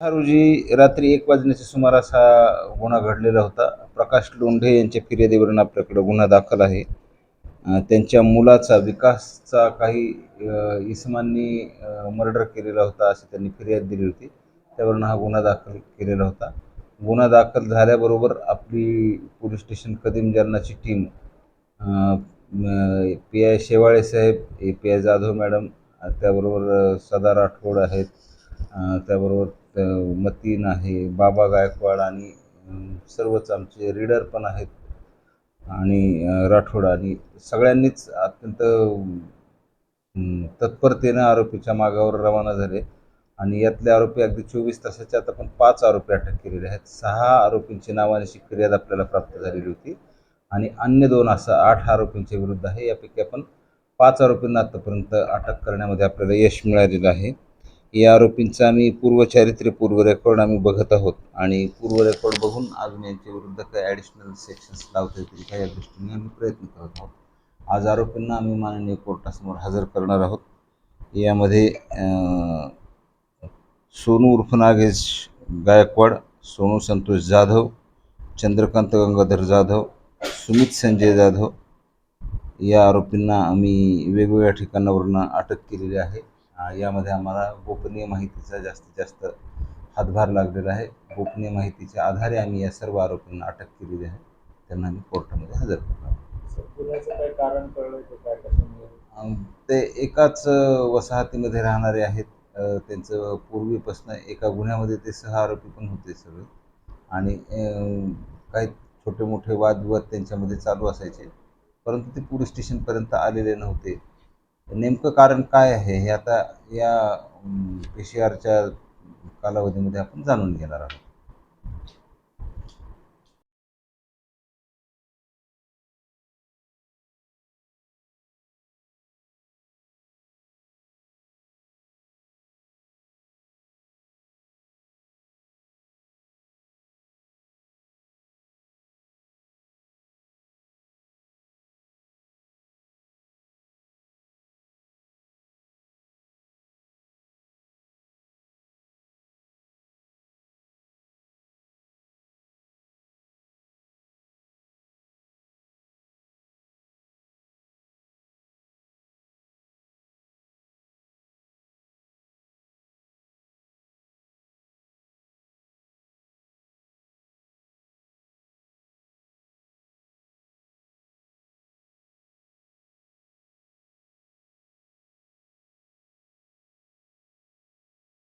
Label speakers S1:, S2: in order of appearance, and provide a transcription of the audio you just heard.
S1: हा रोजी रात्री एक वाजण्याच्या सुमारास हा गुन्हा घडलेला होता. प्रकाश लोंढे यांच्या फिर्यादीवरून आपल्याकडं गुन्हा दाखल आहे. त्यांच्या मुलाचा विकासचा काही इसमांनी मर्डर केलेला होता अशी त्यांनी फिर्याद दिली होती. त्यावरून हा गुन्हा दाखल केलेला होता. गुन्हा दाखल झाल्याबरोबर आपली पोलीस स्टेशन कदीम जालनाची team P I Shewale Saheb A P I Jadhav madam त्याबरोबर सदा राठोड आहेत. त्याबरोबर मतीन आहे बाबा गायकवाड आणि सर्वच आमचे रीडर पण आहेत. आणि राठोड आणि सगळ्यांनीच अत्यंत तत्परतेनं आरोपीच्या मागावर रवाना झाले. आणि यातले आरोपी अगदी चोवीस तासाच्या आता आपण पाच आरोपी अटक केलेले आहेत. सहा आरोपींची नावानिशी फिर्याद आपल्याला प्राप्त झालेली होती. आणि अन्य दोन असं आठ आरोपींच्या विरुद्ध आहे. यापैकी आपण पाच आरोपींना आतापर्यंत अटक करण्यामध्ये आपल्याला यश मिळालेलं आहे. या आरोपींचं आम्ही पूर्व चारित्र्य पूर्व रेकॉर्ड आम्ही बघत आहोत. आणि पूर्व रेकॉर्ड बघून अजून यांच्या विरुद्ध काही ॲडिशनल सेक्शन्स लावता येतील का या दृष्टीने आम्ही प्रयत्न करत आहोत. आज आरोपींना आम्ही माननीय कोर्टासमोर हजर करणार आहोत. यामध्ये सोनू उर्फ नागेश गायकवाड सोनू संतोष जाधव चंद्रकांत गंगाधर जाधव सुमित संजय जाधव या आरोपींना आम्ही वेगवेगळ्या ठिकाणावरून अटक केलेली आहे. यामध्ये आम्हाला गोपनीय माहितीचा जास्तीत जास्त हातभार लागलेला आहे. गोपनीय माहितीच्या आधारे आम्ही या सर्व आरोपींना अटक केलेली आहे. त्यांना आम्ही कोर्टामध्ये हजर करणार ते एकाच वसाहतीमध्ये राहणारे आहेत. त्यांचं पूर्वीपासून एका गुन्ह्यामध्ये ते सह आरोपी पण होते सगळे. आणि काही छोटे मोठे वादविवाद त्यांच्यामध्ये चालू असायचे. परंतु ते पोलीस स्टेशनपर्यंत आलेले नव्हते. नेमकं कारण काय आहे हे आता या पी सी आरच्या कालावधीमध्ये आपण जाणून घेणार आहोत.